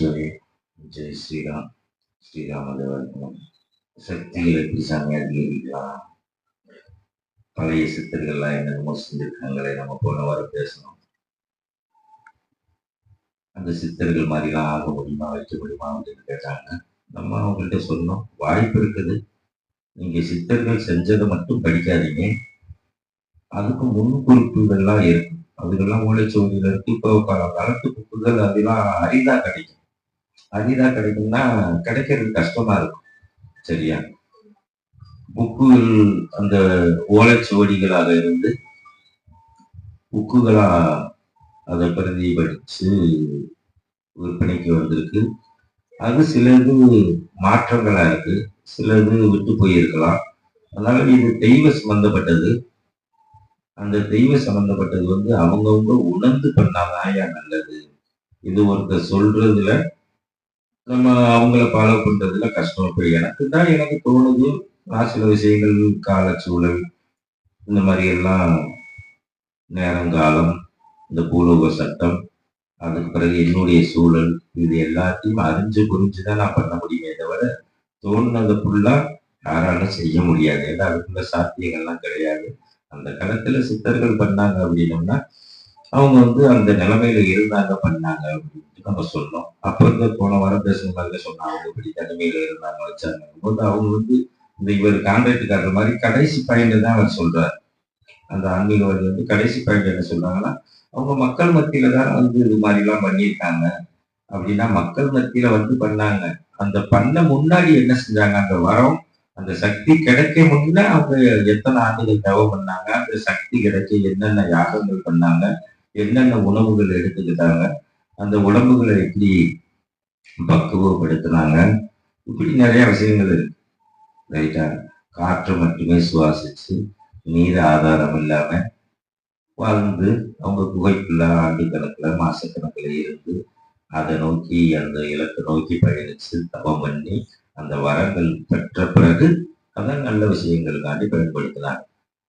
ஈஸ்வரி ஜெய் ஸ்ரீராம். ஸ்ரீராம தேவர்களும் சக்திகளை எப்படி சாமி அதிகரிக்கலாம் பழைய சித்தர்கள்லாம் என்னென்னமோ செஞ்சிருக்காங்களே நம்ம போன வாரம் பேசணும் அந்த சித்தர்கள் மாதிரிலாம் ஆக முடியுமா வைக்க முடியுமா அப்படின்னு கேட்டாங்க நம்ம அவங்கள்ட்ட சொன்னோம் வாய்ப்பு இருக்குது. நீங்க சித்தர்கள் செஞ்சதை மட்டும் படிக்காதீங்க. அதுக்கு முன்குறிப்புகள்லாம் இருக்கு. அதுக்கெல்லாம் மூளைச்சோடியில இருக்கு. இப்போ பல காலத்து புக்குகள் அதெல்லாம் அரிதா கிடைக்கும். அரிதா கிடைக்கும்னா கிடைக்கிறது கஷ்டமா இருக்கும் சரியா? புக்குகள் அந்த ஓலைச்சுவடிகளாக இருந்து புக்குகளா அதை பிரதிபலிச்சு விற்பனைக்கு வந்திருக்கு. அது சிலது மாற்றங்களா இருக்கு சிலது விட்டு போயிருக்கலாம். அதனால இது தெய்வ சம்பந்தப்பட்டது. அந்த தெய்வ சம்பந்தப்பட்டது வந்து அவங்கவுங்க உணர்ந்து பண்ணாதான் ஏன் நல்லது. இது ஒருத்தர் சொல்றதுல நம்ம அவங்கள ஃபாலோ பண்றதுல கஷ்டம் இப்போ எனக்கு தான் எனக்கு தோணுது. நான் சில விஷயங்கள் காலச்சூழல் இந்த மாதிரி எல்லாம் நேரங்காலம் இந்த பூலோக சட்டம் அதுக்கு பிறகு என்னுடைய சூழல் இது எல்லாத்தையும் அறிஞ்சு புரிஞ்சுதான் நான் பண்ண முடியுமே தவிர தோணுனதை ஃபுல்லா யாராலும் செய்ய முடியாது. ஏன்னா அதுக்குள்ள சாத்தியங்கள்லாம் கிடையாது. அந்த காலத்துல சித்தர்கள் பண்ணாங்க அப்படின்னம்னா அவங்க வந்து அந்த நிலைமையில இருந்தாங்க பண்ணாங்க அப்படின்ட்டு நம்ம சொன்னோம் அப்ப இந்த போன வாரம் மாதிரி சொன்னா அவங்க இப்படி தனிமையில இருந்தாங்க வச்சாங்க போது அவங்க வந்து இந்த இவர் கான்ட்ராக்ட் காட்டுற மாதிரி கடைசி பாயிண்ட் தான் அவர் சொல்றாரு. அந்த ஆன்மீகவாதி வந்து கடைசி பாயிண்ட் என்ன சொல்றாங்கன்னா அவங்க மக்கள் மத்தியில தான் வந்து இது மாதிரி எல்லாம் பண்ணியிருக்காங்க அப்படின்னா மக்கள் மத்தியில வந்து பண்ணாங்க. அந்த பண்ண முன்னாடி என்ன செஞ்சாங்க? அந்த வரம் அந்த சக்தி கிடைக்க முன்ன அவங்க எத்தனை ஆண்டுகள் தவம் பண்ணாங்க? அந்த சக்தி கிடைக்க என்னென்ன யாகங்கள் பண்ணாங்க? என்னென்ன உணவுகள் எடுத்துக்கிட்டாங்க அந்த உடம்புகளை எப்படி பக்குவப்படுத்தினாங்க இப்படி நிறைய விஷயங்கள் இருக்கு. ரைட்டா காற்று மட்டுமே சுவாசிச்சு நீர் ஆதாரம் இல்லாம வாழ்ந்து அவங்க குகைக்குள்ள ஆண்டு கணக்குல மாசக்கணக்குல இருந்து அதை நோக்கி அந்த இலக்கை நோக்கி பயணிச்சு தவம் பண்ணி அந்த வரங்கள் பெற்ற பிறகு அதை நல்ல விஷயங்களுக்காண்டி பயன்படுத்தினாங்க.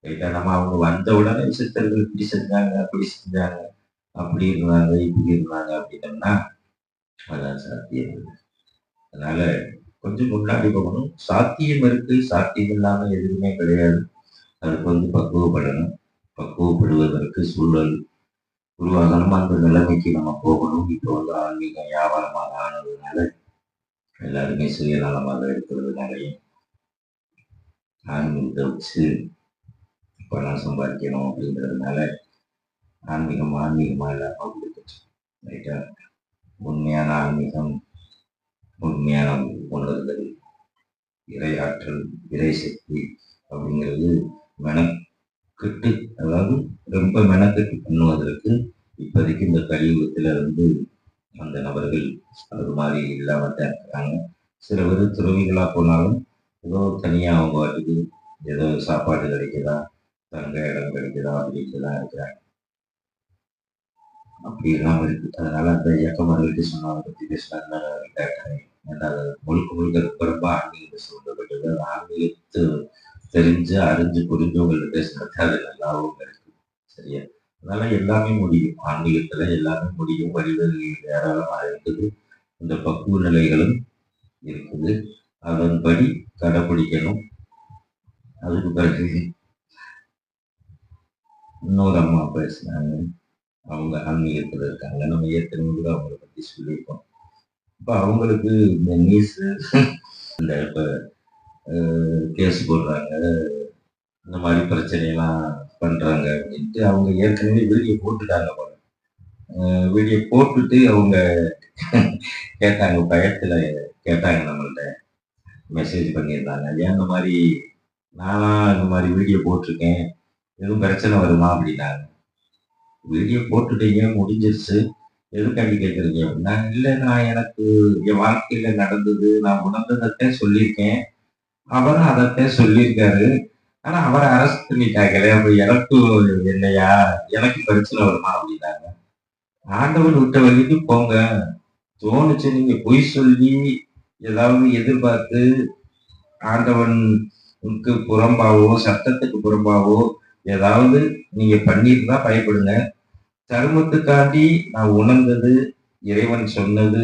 ரைட்டா நம்ம அவங்க வந்த உடனே சித்தர்கள் இப்படி செஞ்சாங்க அப்படி செஞ்சாங்க அப்படி இருந்தாங்க இப்படி இருந்தாங்க அப்படின்னம்னா அதான் சாத்தியம் அதனால கொஞ்சம் முன்னாடி போகணும். சாத்தியம் இருக்கு சாத்தியம் இல்லாம எதுவுமே கிடையாது. அதுக்கு வந்து பக்குவப்படணும். பக்குவப்படுவதற்கு சூழல் உருவாகணும். அந்த நிலைமைக்கு நம்ம போகணும். இப்போ வந்து ஆன்மீகம் வியாபாரமாக ஆனதுனால எல்லாருமே சுயநலமாக இருக்கிறதுனாலையும் ஆன்மீகத்தை வச்சு பணம் சம்பாதிக்கணும் அப்படிங்கிறதுனால ஆன்மீகம் ஆன்மீகமாக இல்லாமல் கொடுத்துச்சு ரைட்டா உண்மையான ஆன்மீகம் உண்மையான உணர்தல் இறையாற்றல் இறை சக்தி அப்படிங்கிறது மெனக்கெட்டு அதாவது ரொம்ப மெனக்கெட்டு பண்ணுவதற்கு இப்போதைக்கு இந்த கலியுகத்துல வந்து அந்த நபர்கள் அது மாதிரி இல்லாமல் தான் இருக்கிறாங்க சில பேர் துறவிகளாக போனாலும் ஏதோ தனியாக அவங்க வாட்டுக்கு ஏதோ சாப்பாடு கிடைக்குதா தங்க இடம் கிடைக்குதா அப்படின்ட்டு தான் இருக்கிறாங்க. அப்படி இல்லாம இருக்கு. அதனால அந்த இயக்கமர்களுக்கு சொன்னவங்க பத்தி பேசினாங்க முழுக்க முழுக்க ரொம்ப ரொம்ப ஆன்மீகத்தை சொல்லப்பட்டது. ஆன்மீகத்து தெரிஞ்சு அறிஞ்சு புரிஞ்சவங்கள்ட்ட பேசினது அது நல்லாவும் இருக்கு. சரியா? அதனால எல்லாமே முடியும். ஆன்மீகத்துல எல்லாமே முடியும். வழிவகைகள் ஏராளமாக இருக்குது. இந்த பக்குவ நிலைகளும் இருக்குது. அதன்படி கடைபிடிக்கணும். அதுக்கு பிறகு இன்னொரு அம்மா பேசினாங்க. அவங்க ஆன்மீகத்தில் இருக்காங்க. நம்ம ஏற்கனவே கூட அவங்கள பற்றி சொல்லியிருக்கோம். இப்போ அவங்களுக்கு இந்த நியூஸு இந்த இப்போ கேஸ் போடுறாங்க. இந்த மாதிரி பிரச்சனையெல்லாம் பண்ணுறாங்க அப்படின்ட்டு அவங்க ஏற்கனவே வீடியோ போட்டுட்டாங்க போல. வீடியோ போட்டுட்டு அவங்க கேட்டாங்க பயத்தில் கேட்டாங்க நம்மள்ட்ட. மெசேஜ் பண்ணியிருந்தாங்க. ஏன் இந்த மாதிரி நானா இந்த மாதிரி வீடியோ போட்டிருக்கேன். எதுவும் பிரச்சனை வருமா அப்படின்னாங்க வீடியோ போட்டுட்டீங்க முடிஞ்சிருச்சு. எதுக்காண்டி கேட்குறீங்க அப்படின்னா இல்லை நான் எனக்கு என் வாழ்க்கையில் நடந்தது நான் உணர்ந்ததைத்தான் சொல்லியிருக்கேன். அவரும் அதைத்தான் சொல்லியிருக்காரு. ஆனால் அவரை அரெஸ்ட் பண்ணிட்டாங்களே அப்போ எனக்கு இல்லையா எனக்கு பிரச்சனை வருமா அப்படின்னாங்க. ஆண்டவன் விட்ட வழிக்கு போங்க. தோணுச்சு நீங்க பொய் சொல்லி ஏதாவது எதிர்பார்த்து ஆண்டவனுக்கு புறம்பாவோ சட்டத்துக்கு புறம்பாவோ ஏதாவது நீங்க பண்ணியிருந்தா பயப்படுங்க. சருமத்துக்காண்டி நான் உணர்ந்தது இறைவன் சொன்னது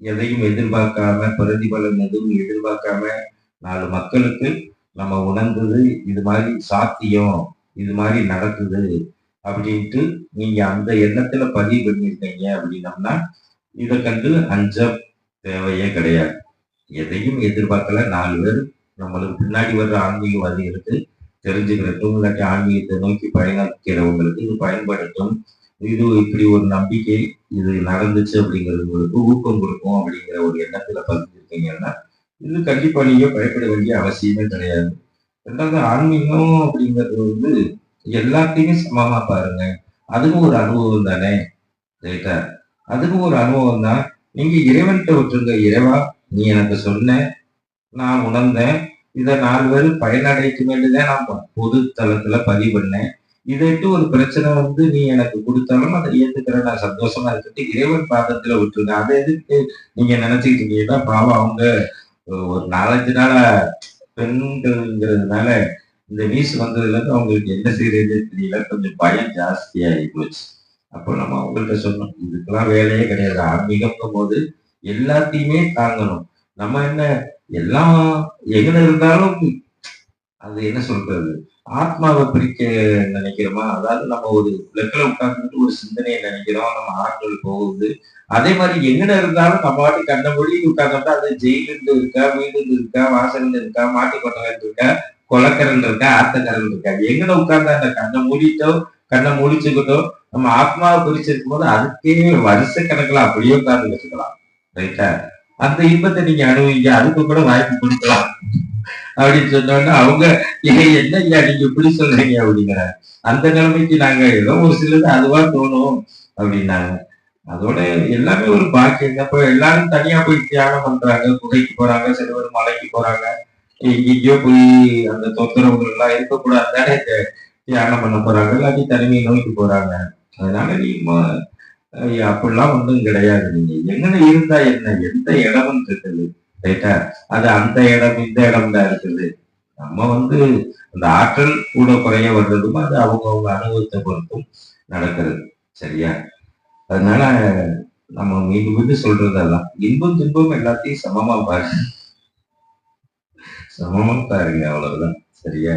எதையும் எதிர்பார்க்காம பிரதிபலன் எதுவும் எதிர்பார்க்காம நாலு மக்களுக்கு நம்ம உணர்ந்தது இது மாதிரி சாத்தியம் இது மாதிரி நடக்குது அப்படின்ட்டு நீங்க அந்த எண்ணத்துல பதிவு பண்ணியிருக்கீங்க அப்படின்னம்னா இதை கண்டு அஞ்ச தேவையே கிடையாது. எதையும் எதிர்பார்க்கல நாலு பேர் நம்மளுக்கு பின்னாடி வர்ற ஆன்மீகவாதிகளுக்கு தெரிஞ்சுக்கிறட்டும் இல்லாட்டி ஆன்மீகத்தை நோக்கி பயணிக்கிறவங்களுக்கு இது பயன்படுத்தும். இது இப்படி ஒரு நம்பிக்கை இது நடந்துச்சு அப்படிங்கிறது உங்களுக்கு ஊக்கம் கொடுக்கும் அப்படிங்கிற ஒரு எண்ணத்துல பதிஞ்சிருக்கீங்கன்னா இது கண்டிப்பா நீங்க பயப்பட வேண்டிய அவசியமே கிடையாது. ரெண்டாவது ஆன்மீகம் அப்படிங்கிறது வந்து எல்லாத்தையுமே சமமா பாருங்க. அதுவும் ஒரு அனுபவம் தானே? ரைட்டா? அதுவும் ஒரு அனுபவம் தான். நீங்க இறைவன்கிட்ட விட்டுருங்க. இறைவா நீ எனக்கு சொன்ன நான் உணர்ந்தேன். இதை நாலு பேர் பயனடைக்கும் வேண்டியதான் நான் பொது தளத்துல பதிவு பண்ணேன். இதைட்டு ஒரு பிரச்சனை வந்து நீ எனக்கு கொடுத்தாலும் அதை ஏத்துக்கிறேன் நான் சந்தோஷமா இருக்கிட்டு இறைவன் பாதத்துல விட்டுருங்க அதை எதுக்கு நீங்க நினைச்சுக்கிட்டு இருக்கீங்கன்னா பாவம் அவங்க ஒரு நாலஞ்சு நாள பெண்கள்ங்கிறதுனால இந்த நியூஸ் வந்ததுல இருந்து அவங்களுக்கு என்ன செய்யறதே தெரியல. கொஞ்சம் பயம் ஜாஸ்தியாகி போச்சு. அப்போ நம்ம அவங்கள்ட்ட சொன்னோம் இதுக்கெல்லாம் வேலையே கிடையாது. ஆன்மீகம்ங்கும் போது எல்லாத்தையுமே தாங்கணும். நம்ம என்ன எல்லாம் எங்க இருந்தாலும் அது என்ன சொல்றது? ஆத்மாவை பிரிக்க நினைக்கிறோமா? அதாவது நம்ம ஒரு லெக்கில் உட்கார்ந்துட்டு ஒரு சிந்தனையை நினைக்கிறோம் நம்ம ஆற்றல் போகுது. அதே மாதிரி எங்கன இருந்தாலும் நம்ம வாட்டி கண்ண மொழி உட்கார்ந்தோம்னா அது ஜெயிலிருந்து இருக்கா வீடு இருக்கா வாசல் இருக்கா மாட்டு கொட்டகன் இருக்கா கொலக்கரன் இருக்கா ஆத்தக்கரன் இருக்கா? எங்கன உட்கார்ந்த அந்த கண்ணை மூடிட்டோ கண்ணை மூடிச்சுக்கிட்டோ நம்ம ஆத்மாவை பிரிச்சிருக்கும் போது அதுக்கே வருஷ கணக்குல அப்படியே உட்கார்ந்து வச்சுக்கலாம். ரைட்டா அந்த இன்பத்தை நீங்க அனுபவிங்க அதுக்கு கூட வாய்ப்பு கொடுக்கலாம். அப்படின்னு சொன்னோன்னா அவங்க என்ன ஐயா நீங்க இப்படி சொல்றீங்க? அப்படிங்கிற அந்த நிலைமைக்கு நாங்க ஏதோ ஒரு சிலது அதுவா தோணும் அப்படின்னாங்க. அதோட எல்லாமே ஒரு பாக்கியம். அப்ப எல்லாரும் தனியா போய் தியானம் பண்றாங்க குகைக்கு போறாங்க சில பேர் மலைக்கு போறாங்க. எங்கெங்கயோ போய் அந்த தொந்தரவுகள் எல்லாம் இருக்கக்கூடாது தானே தியானம் பண்ண போறாங்க இல்லாட்டி தனிமையை நோய்க்கு போறாங்க. அதனால நீ அப்படிலாம் ஒன்றும் கிடையாது. நீங்க எங்கன இருந்தா என்ன? எந்த இடமும் இருக்குது ரைட்டா? அது அந்த இடம் இந்த இடம் தான் இருக்குது. நம்ம வந்து அந்த ஆற்றல் கூட குறைய வர்றதும் அது அவங்கவுங்க அவங்க அனுபவத்தை பொறுத்தும் நடக்கிறது. சரியா? அதனால நம்ம மீண்டும் மீண்டும் சொல்றதெல்லாம் இன்பம் துன்பம் எல்லாத்தையும் சமமா பாருங்க. சமமா பாருங்க அவ்வளவுதான். சரியா?